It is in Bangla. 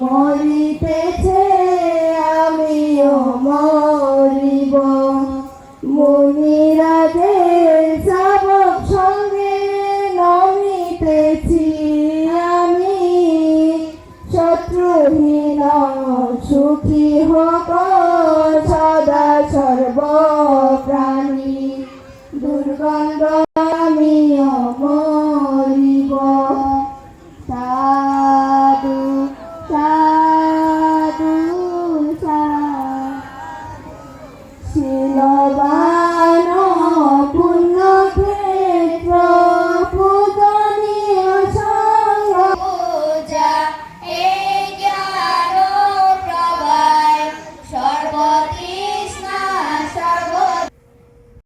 মরিতেছে আমিও মরিব। মনিরাদের সাবক সঙ্গে নমিতেছি আমি। শত্রুহীন সুখী হোক ছিল